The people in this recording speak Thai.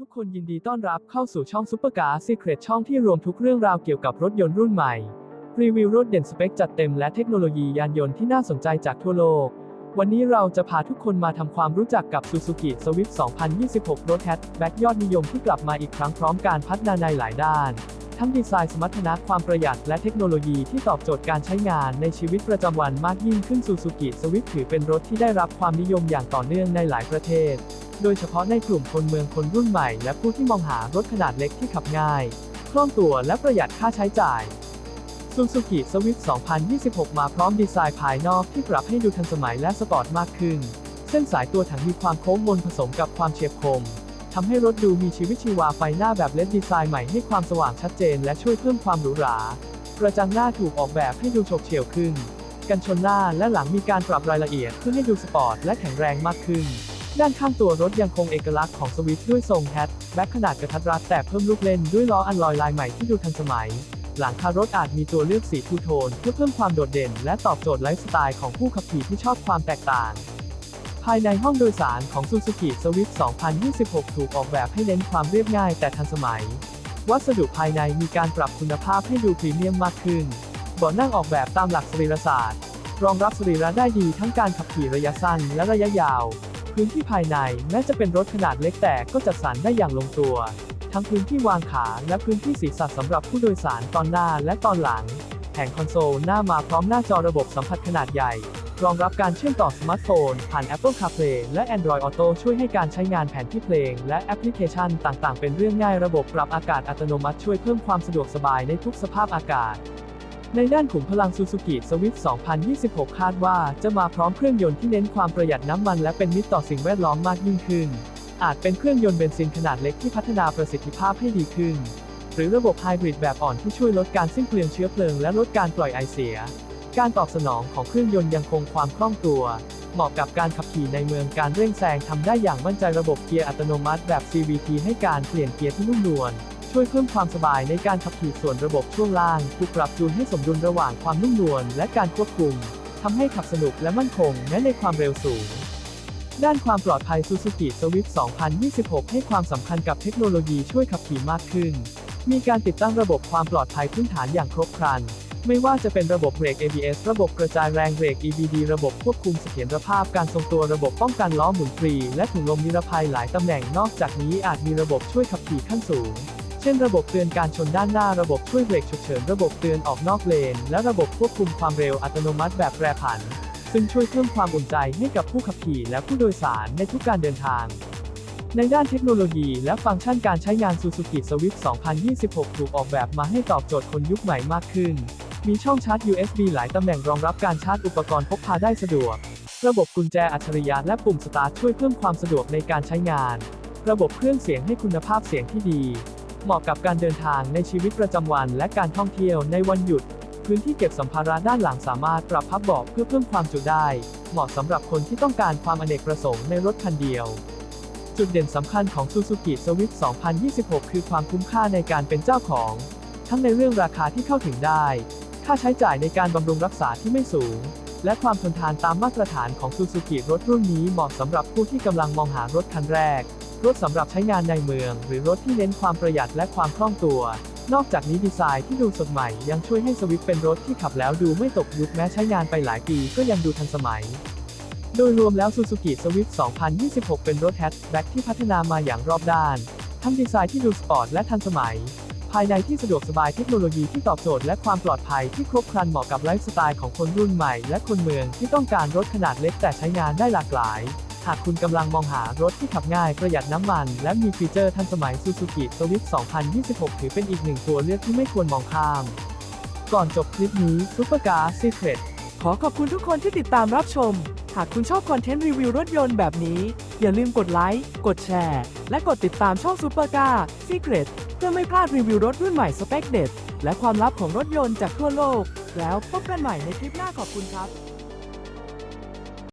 ทุกคนยินดีต้อนรับเข้าสู่ช่องซุปเปอร์การ์ Secret ช่องที่รวมทุกเรื่องราวเกี่ยวกับรถยนต์รุ่นใหม่ รีวิวรถเด่นสเปคจัดเต็มและเทคโนโลยียานยนต์ที่น่าสนใจจากทั่วโลก วันนี้เราจะพาทุกคนมาทำความรู้จักกับ Suzuki Swift 2026 รถแฮทแบ็กยอดนิยมที่กลับมาอีกครั้งพร้อมการพัฒนาในหลายด้าน ทั้งดีไซน์สมรรถนะความประหยัดและเทคโนโลยีที่ตอบโจทย์การใช้งานในชีวิตประจำวันมากยิ่งขึ้น Suzuki Swift ถือเป็นรถที่ได้รับความนิยมอย่างต่อเนื่องในหลายประเทศ โดยเฉพาะในกลุ่มคนเมืองคนรุ่นใหม่และผู้ที่มองหารถขนาดเล็กที่ขับง่าย คล่องตัวและประหยัดค่าใช้จ่าย Suzuki Swift 2026 มาพร้อมดีไซน์ภายนอกที่ปรับให้ดูทันสมัยและสปอร์ตมากขึ้น เส้นสายตัวถังมีความโค้งมนผสมกับความเฉียบคม ทำให้รถดูมีชีวิตชีวาไฟหน้าแบบเลดดีไซน์ใหม่ให้ความสว่างชัดเจนและช่วยเพิ่มความหรูหรา กระจังหน้าถูกออกแบบให้ดูโฉบเฉี่ยวขึ้น กันชนหน้าและหลังมีการปรับรายละเอียดเพื่อให้ดูสปอร์ตและแข็งแรงมากขึ้น ด้านข้างตัวรถยังคงเอกลักษณ์ของสวิฟด้วยทรงแฮชแบ็คขนาดกระทัดรัดแต่เพิ่มลูกเล่นด้วยล้ออันลอยลายใหม่ที่ดูทันสมัย หลังคารถอาจมีตัวเลือกสีทูโทน เพื่อเพิ่มความโดดเด่น และตอบโจทย์ไลฟ์สไตล์ของผู้ขับขี่ที่ชอบความแตกต่าง ภายในห้องโดยสารของ Suzuki Swift 2026 ถูกออกแบบให้เน้นความเรียบง่ายแต่ทันสมัย วัสดุภายในมีการปรับคุณภาพให้ดูพรีเมียมมากขึ้นเบาะนั่งออกแบบตามหลักสรีรศาสตร์ รองรับสรีระได้ดีทั้งการขับขี่ระยะสั้นและระยะยาว พื้นที่ภายในแม้จะเป็นรถขนาดเล็กแต่ก็จัดสรรได้อย่างลงตัว ทั้งพื้นที่วางขาและพื้นที่ศีรษะสำหรับผู้โดยสารตอนหน้าและตอนหลังแผงคอนโซลหน้ามาพร้อมหน้าจอระบบสัมผัสขนาดใหญ่ รองรับการเชื่อมต่อสมาร์ทโฟน ผ่าน Apple CarPlay และ Android Auto ช่วยให้การใช้งานแผนที่เพลง และแอปพลิเคชันต่างๆ เป็นเรื่องง่ายระบบปรับอากาศอัตโนมัติช่วยเพิ่มความสะดวกสบายในทุกสภาพอากาศ ในด้านขุมพลัง Suzuki Swift 2026 คาดว่าจะมาพร้อมเครื่องยนต์ที่เน้นความประหยัดน้ำมันและเป็นมิตรต่อสิ่งแวดล้อมมากยิ่งขึ้น อาจเป็นเครื่องยนต์เบนซินขนาดเล็กที่พัฒนาประสิทธิภาพให้ดีขึ้น หรือระบบไฮบริดแบบอ่อนที่ช่วยลดการสิ้นเปลืองเชื้อเพลิงและลดการปล่อยไอเสีย การตอบสนองของเครื่องยนต์ยังคงความคล่องตัว เหมาะกับการขับขี่ในเมืองการเร่งแซงทำได้อย่างมั่นใจระบบเกียร์อัตโนมัติแบบ CVT ให้การเปลี่ยนเกียร์ที่นุ่มนวลช่วยเพิ่มความสบายในการขับขี่ส่วนระบบช่วงล่างถูกปรับจูนให้สมดุลระหว่างความนุ่มนวลและการควบคุมทำให้ขับสนุกและมั่นคงแม้ในความเร็วสูง ด้านความปลอดภัย Suzuki Swift 2026 ให้ความสำคัญกับเทคโนโลยีช่วยขับขี่มากขึ้น มีการติดตั้งระบบความปลอดภัยพื้นฐานอย่างครบครัน ไม่ว่าจะเป็นระบบเบรก ABS ระบบกระจายแรงเบรก EBD ระบบควบคุมเสถียรภาพการทรงตัวระบบป้องกันล้อหมุนฟรี และถุงลมนิรภัยหลายตำแหน่งนอกจากนี้อาจมีระบบช่วยขับขี่ขั้นสูง เช่นระบบเตือนการชนด้านหน้าระบบช่วยเบรกฉุกเฉินระบบเตือนออกนอกเลน และระบบควบคุมความเร็วอัตโนมัติแบบแปรผัน ซึ่งช่วยเพิ่มความอุ่นใจให้กับผู้ขับขี่และผู้โดยสารในทุกการเดินทางในด้านเทคโนโลยีและฟังก์ชันการใช้งาน Suzuki Swift 2026 ถูกออกแบบมาให้ตอบโจทย์คนยุคใหม่มากขึ้น มีช่องชาร์จ USB หลายตำแหน่งรองรับการชาร์จอุปกรณ์พกพาได้สะดวก ระบบกุญแจอัจฉริยะและปุ่มสตาร์ทช่วยเพิ่มความสะดวกในการใช้งาน ระบบเครื่องเสียงให้คุณภาพเสียงที่ดี เหมาะกับการเดินทางในชีวิตประจำวันและการท่องเที่ยวในวันหยุด พื้นที่เก็บสัมภาระด้านหลังสามารถปรับพับเบาะเพื่อเพิ่มความจุได้ เหมาะสำหรับคนที่ต้องการความอเนกประสงค์ในรถคันเดียวจุดเด่นสำคัญของ Suzuki Swift 2026 คือความคุ้มค่าในการเป็นเจ้าของ ทั้งในเรื่องราคาที่เข้าถึงได้ ค่าใช้จ่ายในการบำรุงรักษาที่ไม่สูง และความทนทานตามมาตรฐานของ Suzuki รถรุ่นนี้เหมาะสำหรับผู้ที่กำลังมองหารถคันแรก รถสำหรับใช้งานในเมือง หรือรถที่เน้นความประหยัดและความคล่องตัว นอกจากนี้ดีไซน์ที่ดูสดใหม่ยังช่วยให้สวิฟเป็นรถที่ขับแล้วดูไม่ตกยุคแม้ใช้งานไปหลายปีก็ยังดูทันสมัยโดยรวมแล้ว Suzuki Swift 2026 เป็นรถแฮชแบ็กที่พัฒนามาอย่างรอบด้าน ทั้งดีไซน์ที่ดูสปอร์ตและทันสมัย ภายในที่สะดวกสบายเทคโนโลยีที่ตอบโจทย์และความปลอดภัยที่ครบครันเหมาะกับไลฟ์สไตล์ของคนรุ่นใหม่ และคนเมืองที่ต้องการรถขนาดเล็กแต่ใช้งานได้หลากหลายหากคุณกำลังมองหารถที่ขับง่ายประหยัดน้ำมัน และมีฟีเจอร์ทันสมัย Suzuki Swift 2026 ถือเป็นอีกหนึ่งตัวเลือกที่ไม่ควรมองข้าม ก่อนจบคลิปนี้ Super Car Secret ขอขอบคุณทุกคนที่ติดตามรับชม หากคุณชอบคอนเทนต์รีวิวรถยนต์แบบนี้ อย่าลืมกดไลค์ กดแชร์ และกดติดตามช่อง Super Car Secret เพื่อไม่พลาดรีวิวรถรุ่นใหม่สเปคเด็ด และความลับของรถยนต์จากทั่วโลก แล้วพบกันใหม่ในคลิปหน้าขอบคุณครับ